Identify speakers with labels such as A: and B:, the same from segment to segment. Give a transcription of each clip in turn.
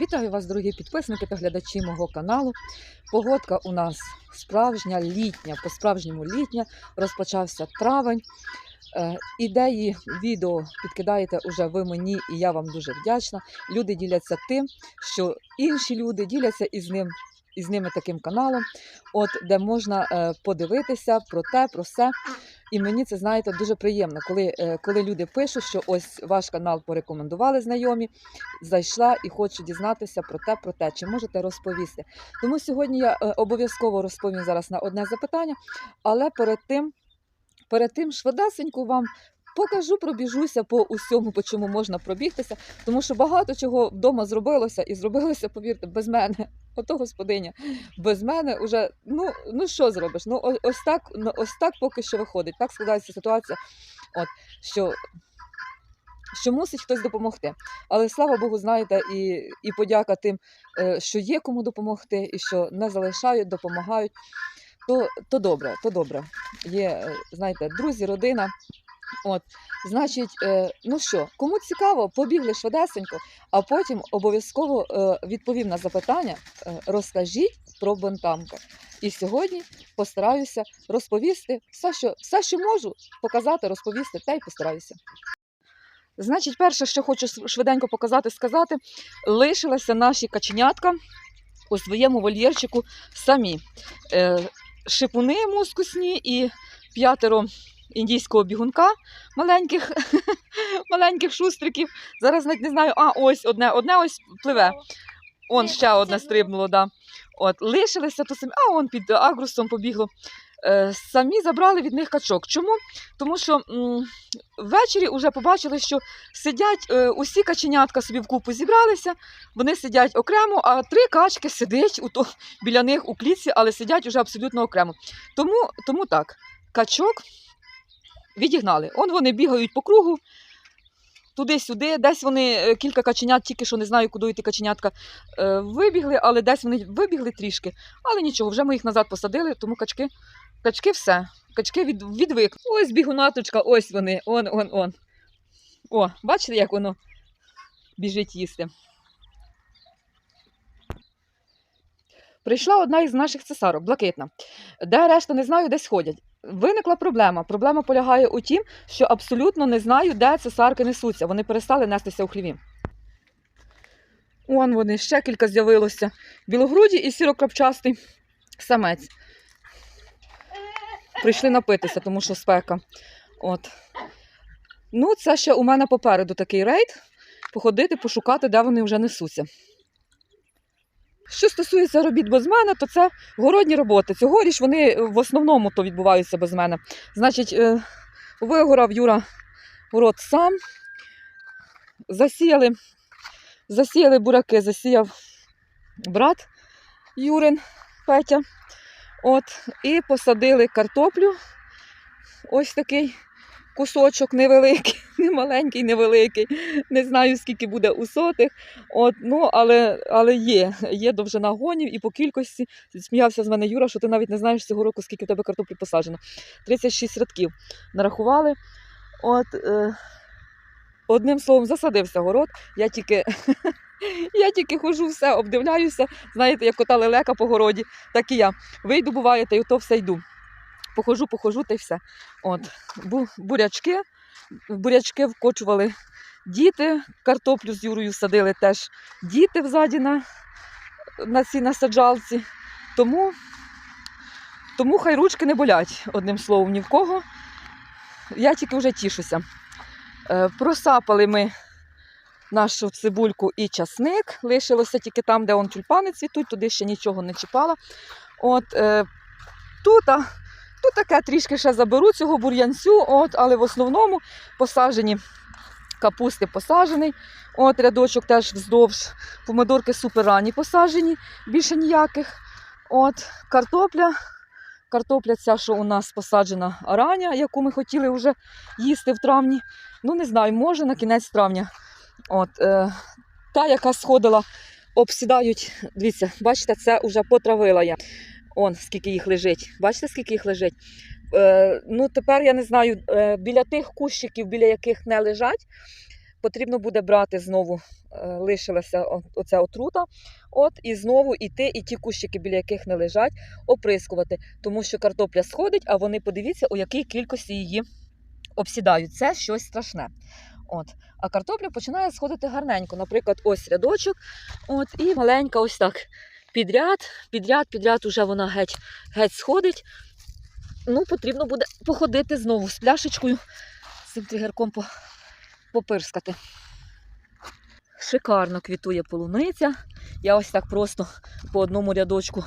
A: Вітаю вас, дорогі підписники та глядачі мого каналу. Погодка у нас справжня, літня, по-справжньому літня. Розпочався травень. Е, Ідеї відео підкидаєте уже ви мені, і я вам дуже вдячна. Люди діляться тим, що інші люди діляться із ним. Із ними таким каналом, от де можна е, подивитися про те, про все. І мені це знаєте дуже приємно, коли, е, коли люди пишуть, що ось ваш канал порекомендували знайомі, зайшла і хочу дізнатися про те, про те, чи можете розповісти. Тому сьогодні я е, обов'язково розповім зараз на одне запитання, але перед тим, перед тим швидесенько вам покажу, пробіжуся по усьому, по чому можна пробігтися, тому що багато чого вдома зробилося і зробилося, повірте, без мене. Ото господиня, без мене вже, ну, ну що зробиш? Ну, ось так, ну, ось так поки що виходить. Так складається ситуація, от, що що мусить хтось допомогти. Але слава Богу, знаєте, і, і подяка тим, е, що є кому допомогти, і що не залишають, допомагають. То, то добре, то добре. Є, е, знаєте, друзі, родина. От, значить, е, ну що, кому цікаво, побігли швидесенько, а потім обов'язково е, відповім на запитання. Е, розкажіть про бентамка. І сьогодні постараюся розповісти все, що, все, що можу показати, розповісти, та й постараюся. Значить, перше, що хочу швиденько показати, сказати, лишилися наші каченятка у своєму вольєрчику самі. Шипуни мускусні і п'ятеро індійського бігунка маленьких, маленьких шустриків. Зараз навіть не знаю, а ось одне, одне ось пливе. Он ще одне стрибнуло, да. От, лишилися то самі, а он під агрусом побігло. Е, самі забрали від них качок. Чому? Тому що м, ввечері вже побачили, що сидять е, усі каченятка собі вкупу зібралися, вони сидять окремо, а три качки сидять у то, біля них у клітці, але сидять уже абсолютно окремо. Тому, тому так, качок відігнали. Он вони бігають по кругу. Туди-сюди, десь вони е, кілька каченят, тільки що не знаю, куди ті каченятка е, вибігли, але десь вони вибігли трішки. Але нічого, вже ми їх назад посадили, тому качки, качки все. Качки від, відвикли. Ось бігунаточка, ось вони, он, он, он. О, бачите, як воно біжить їсти. Прийшла одна із наших цесарок, блакитна, де решта не знаю, десь ходять. Виникла проблема. Проблема полягає у тім, що абсолютно не знаю, де цесарки несуться. Вони перестали нестися у хліві. Он вони, ще кілька з'явилося. Білогруді і сірокрапчастий самець. Прийшли напитися, тому що спека. От. Ну, це ще у мене попереду такий рейд. Походити, пошукати, де вони вже несуться. Що стосується робіт без мене, то це городні роботи. Цьогоріч вони е, в основному то відбуваються без мене. Значить, е, вигорав Юра город сам. Засіяли, засіяли буряки, засіяв брат Юрин Петя. От, і посадили картоплю. Ось такий кусочок невеликий, не маленький, невеликий. Не знаю, скільки буде у сотих. От, ну, але, але є, є довжина гонів і по кількості сміявся з мене Юра, що ти навіть не знаєш цього року, скільки в тебе картоплі посаджено. 36 рядків нарахували. От, е, одним словом, засадився город. Я тільки, я тільки хожу, все, обдивляюся. Знаєте, як кота лелека по городі, так і я. Вийду, буває, та й ото все йду. Похожу, похожу, та й все. От, бу, бурячки, бурячки вкочували діти, картоплю з Юрою садили теж діти взаді на, на цій насаджалці. Тому, тому хай ручки не болять, одним словом, ні в кого. Я тільки вже тішуся. Е, просапали ми нашу цибульку і часник. Лишилося тільки там, де он тюльпани цвітуть, туди ще нічого не чіпала. От, е, тут, тут таке трішки ще заберу цього бур'янцю, от, але в основному посаджені капусти посаджений. От рядочок теж вздовж. Помидорки супер ранні посаджені, більше ніяких. От картопля. Картопля ця, що у нас посаджена рання, яку ми хотіли вже їсти в травні. Ну, не знаю, може на кінець травня. От, е, та, яка сходила, обсідають. Дивіться, бачите, це вже потравила я. Он скільки їх лежить. Бачите, скільки їх лежить? Е, ну, тепер я не знаю, е, біля тих кущиків, біля яких не лежать, потрібно буде брати знову, е, лишилася оця отрута, от, і знову іти, і ті кущики, біля яких не лежать, оприскувати. Тому що картопля сходить, а вони подивіться, у якій кількості її обсідають. Це щось страшне. От. А картопля починає сходити гарненько. Наприклад, ось рядочок, от, і маленька ось так підряд, підряд, підряд уже вона геть, геть сходить. Ну, потрібно буде походити знову з пляшечкою, з цим тригерком попирскати. Шикарно квітує полуниця. Я ось так просто по одному рядочку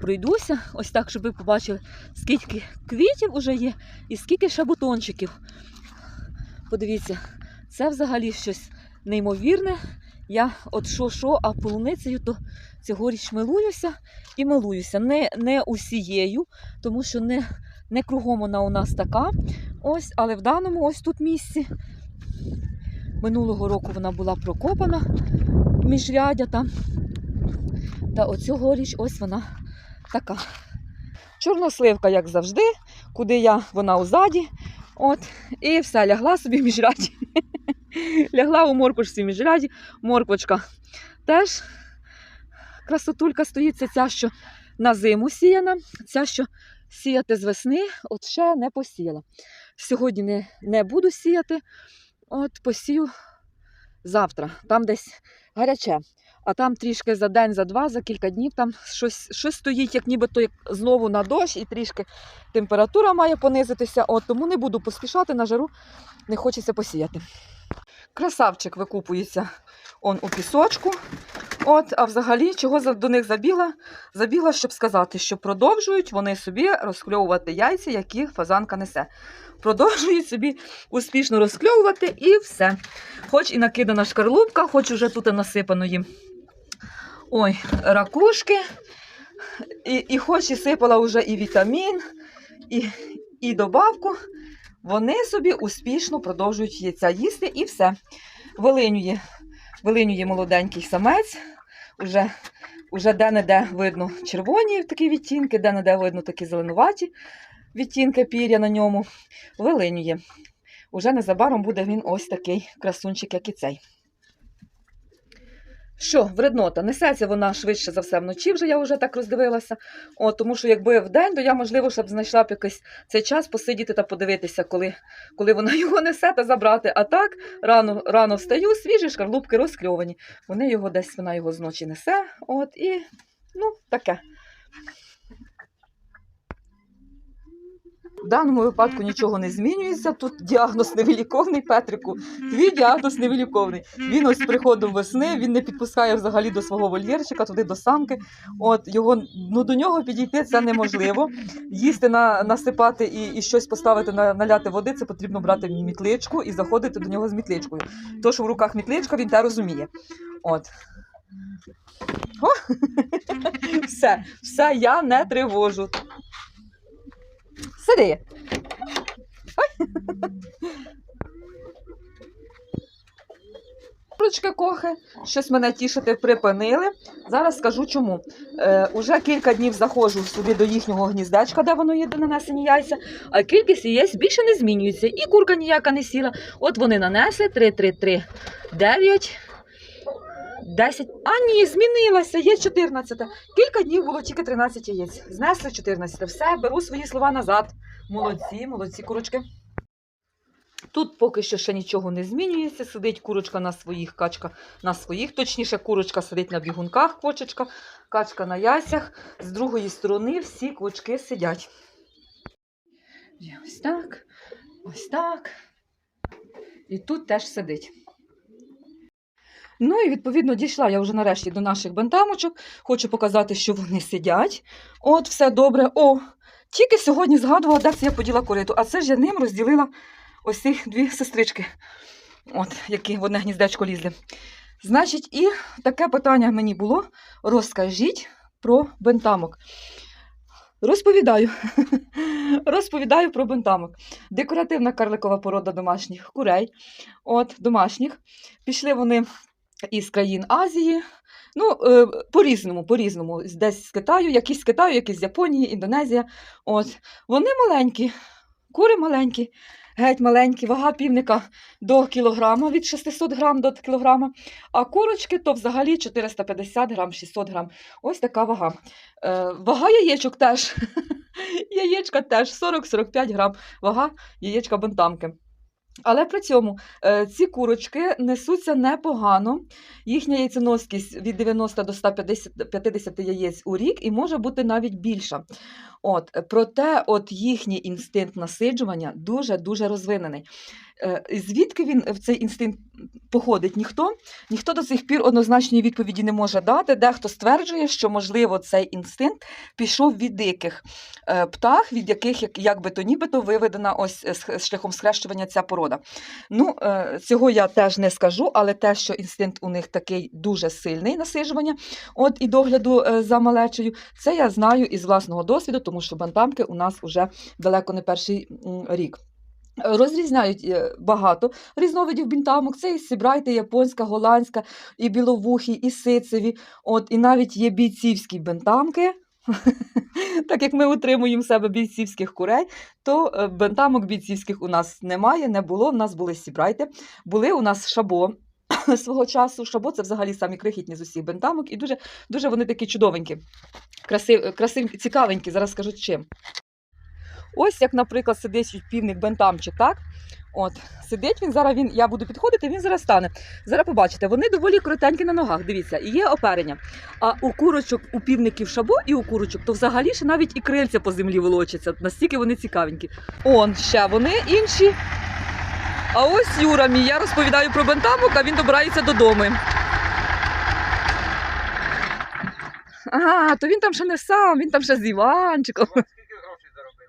A: пройдуся, ось так, щоб ви побачили, скільки квітів вже є і скільки ще бутончиків. Подивіться, це взагалі щось неймовірне. Я от що, що, а полуницею то цьогоріч милуюся і милуюся. Не, не усією, тому що не, не кругом вона у нас така. Ось, але в даному ось тут місці. Минулого року вона була прокопана міжрядя там. Та оцьогоріч ось вона така. Чорносливка, як завжди, куди я, вона узаді. От, і все, лягла собі в міжряді. лягла у морквочці в міжряді. Морквочка теж красотулька стоїть. Це ця, що на зиму сіяна, ця, що сіяти з весни, от ще не посіяла. Сьогодні не, не буду сіяти, от посію завтра. Там десь гаряче. А там трішки за день, за два, за кілька днів там щось, щось стоїть, як нібито як знову на дощ, і трішки температура має понизитися. От, тому не буду поспішати на жару, не хочеться посіяти. Красавчик викупується он у пісочку. От, а взагалі, чого до них забігла? Забігла, щоб сказати, що продовжують вони собі розкльовувати яйця, які фазанка несе. Продовжують собі успішно розкльовувати і все. Хоч і накидана шкарлупка, хоч уже тут насипано їм. Ой, ракушки. І, і хоч і сипала вже і вітамін, і, і добавку, вони собі успішно продовжують яйця їсти і все. Вилинює, вилинює молоденький самець. Уже, вже де-не-де видно червоні такі відтінки, де-не-де видно такі зеленуваті відтінки пір'я на ньому. Вилинює. Уже незабаром буде він ось такий красунчик, як і цей. Що, вреднота? Несеться вона швидше за все вночі, вже я вже так роздивилася. О, тому що якби в день, то я, можливо, щоб знайшла б якийсь цей час посидіти та подивитися, коли, коли вона його несе та забрати. А так, рано, рано встаю, свіжі шкарлупки розкльовані. Вони його десь, вона його зночі несе. От, і, ну, таке. В даному випадку нічого не змінюється. Тут діагноз невиліковний Петрику. Твій діагноз невиліковний. Він ось з приходом весни, він не підпускає взагалі до свого вольєрчика, туди до самки. От його ну до нього підійти це неможливо. Їсти на насипати і, і щось поставити на наляти води. Це потрібно брати мітличку і заходити до нього з мітличкою. То, що в руках мітличка, він те розуміє. От. О! Все, все, я не тривожу. Сиди. Ой. Курочки кохи, щось мене тішити припинили. Зараз скажу чому. Е, уже кілька днів заходжу сюди до їхнього гніздечка, де воно є де нанесені яйця, а кількість яєць більше не змінюється. І курка ніяка не сіла. От вони нанесли 3, 3, 3, 9, 10. А ні, змінилася, є 14. Кілька днів було тільки 13 яєць. Знесли 14. Все, беру свої слова назад. Молодці, молодці курочки. Тут поки що ще нічого не змінюється. Сидить курочка на своїх, качка на своїх. Точніше, курочка сидить на бігунках, кочечка, качка на яйцях. З другої сторони всі квочки сидять. Ось так, ось так. І тут теж сидить. Ну і відповідно дійшла я вже нарешті до наших бентамочок. Хочу показати, що вони сидять. От, все добре. О, тільки сьогодні згадувала, де це я поділа кориту. А це ж я ним розділила ось ці дві сестрички, от, які в одне гніздечко лізли. Значить, і таке питання мені було: розкажіть про бентамок. Розповідаю. Розповідаю про бентамок. Декоративна карликова порода домашніх курей. От, домашніх. Пішли вони із країн Азії. Ну, е, по-різному, по-різному. Десь з Китаю, якісь з Китаю, якісь з Японії, Індонезія. От. Вони маленькі, кури маленькі, геть маленькі, вага півника до кілограма, від 600 грам до кілограма, а курочки то взагалі 450 грам, 600 грам. Ось така вага. Е, вага яєчок теж. Яєчка теж 40-45 грам. Вага яєчка бентамки. Але при цьому е, ці курочки несуться непогано. Їхня яйценоскість від 90 до 150 50 яєць у рік і може бути навіть більша. От, е, проте от їхній інстинкт насиджування дуже-дуже розвинений. Е, Звідки він в цей інстинкт походить? Ніхто ніхто до сих пір однозначної відповіді не може дати. Дехто стверджує, що можливо цей інстинкт пішов від диких е, птах, від яких як, би то нібито виведена ось шляхом схрещування ця порода. Ну, цього я теж не скажу, але те, що інстинкт у них такий дуже сильний насиджування, от і догляду за малечею, це я знаю із власного досвіду, тому що бантамки у нас вже далеко не перший рік. Розрізняють е, багато різновидів бінтамок. Це і сібрайте, японська, голландська, і біловухі, і сицеві. От, і навіть є бійцівські бентамки. Так як ми утримуємо себе бійцівських курей, то е, бентамок бійцівських у нас немає, не було. У нас були сібрайте. Були у нас шабо свого часу. Шабо це взагалі самі крихітні з усіх бентамок, і дуже, дуже вони такі чудовенькі, красив, красиві, цікавенькі. Зараз скажу чим. Ось як, наприклад, сидить півник бентамчик, так? От, сидить він зараз, він, я буду підходити, він зараз стане. Зараз побачите, вони доволі коротенькі на ногах, дивіться, і є оперення. А у курочок, у півників шабо і у курочок, то взагалі ще навіть і крильця по землі волочаться, настільки вони цікавенькі. Он ще вони інші. А ось Юра мій, я розповідаю про бентамок, а він добирається додому. Ага, то він там ще не сам, він там ще з Іванчиком.
B: Скільки грошей заробив?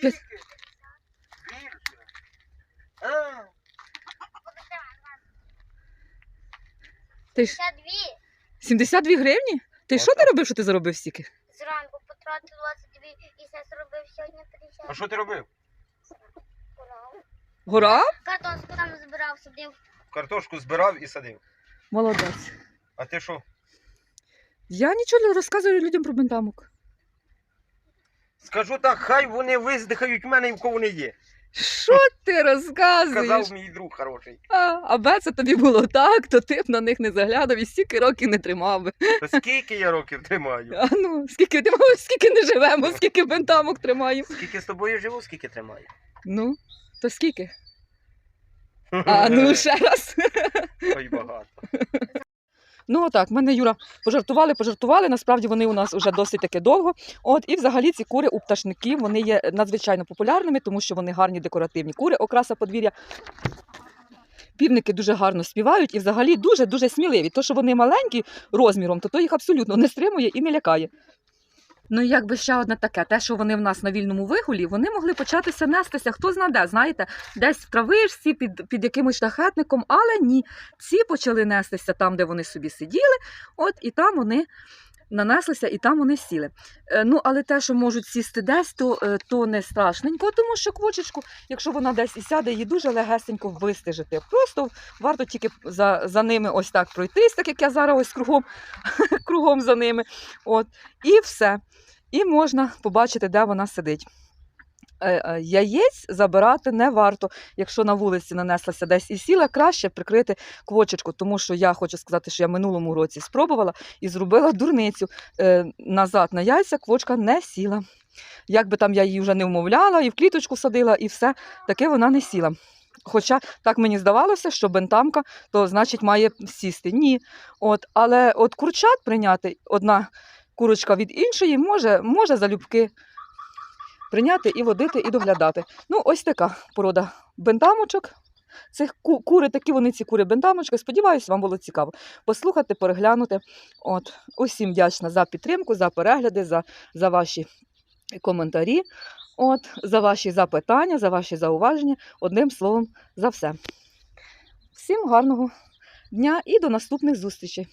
A: п'ять-
B: Скільки? Більше. А,
A: Ти ж
C: 52
A: 72 гривні? Ти що ти робив, що ти заробив стільки?
C: зранку потратив 22 і все зробив сьогодні 50
B: А що ти робив?
A: Гора?
C: Картошку там збирав, сидів.
B: Картошку збирав і садив.
A: Молодець.
B: А ти що?
A: Я нічого не розказую людям про бентамок.
B: Скажу так, хай вони виздихають мене і в кого вони є.
A: Що ти розказуєш?
B: Сказав мій друг хороший.
A: А, аби це тобі було так, то ти б на них не заглядав і стільки років не тримав би.
B: Та скільки я років тримаю?
A: А ну, скільки ти скільки не живемо, скільки бентамок тримаю.
B: Скільки з тобою живу, скільки тримаю?
A: Ну, то скільки? А ну ще раз.
B: Ой, багато.
A: Ну так, мене Юра пожартували, пожартували. Насправді вони у нас вже досить таки довго. От і взагалі ці кури у пташників вони є надзвичайно популярними, тому що вони гарні декоративні кури, окраса подвір'я. Півники дуже гарно співають і взагалі дуже дуже сміливі. То, що вони маленькі розміром, то, то їх абсолютно не стримує і не лякає. Ну, якби ще одне таке, те, що вони в нас на вільному вигулі, вони могли початися нестися, хто знаде, знаєте, десь в травишці під, під якимось шляхетником, але ні. Ці почали нестися там, де вони собі сиділи, от і там вони нанеслися, і там вони сіли. Е, ну, але те, що можуть сісти десь, то, е, то не страшненько, тому що квочечку, якщо вона десь і сяде, її дуже легесенько вистежити. Просто варто тільки за, за ними ось так пройтись, так як я зараз ось кругом, кругом за ними. От, і все. І можна побачити, де вона сидить. Е, е, Яєць забирати не варто, якщо на вулиці нанеслася десь і сіла, краще прикрити квочечку, тому що я хочу сказати, що я минулому році спробувала і зробила дурницю. Е, Назад на яйця квочка не сіла. Як би там я її вже не вмовляла, і в кліточку садила, і все, таки вона не сіла. Хоча так мені здавалося, що бентамка, то значить має сісти. Ні. От, але от курчат прийняти одна курочка від іншої може, може залюбки прийняти і водити, і доглядати. Ну, ось така порода бентамочок. Цих кури, такі вони ці кури бентамочки. Сподіваюсь, вам було цікаво послухати, переглянути. От, усім вдячна за підтримку, за перегляди, за, за ваші коментарі, от, за ваші запитання, за ваші зауваження. Одним словом, за все. Всім гарного дня і до наступних зустрічей!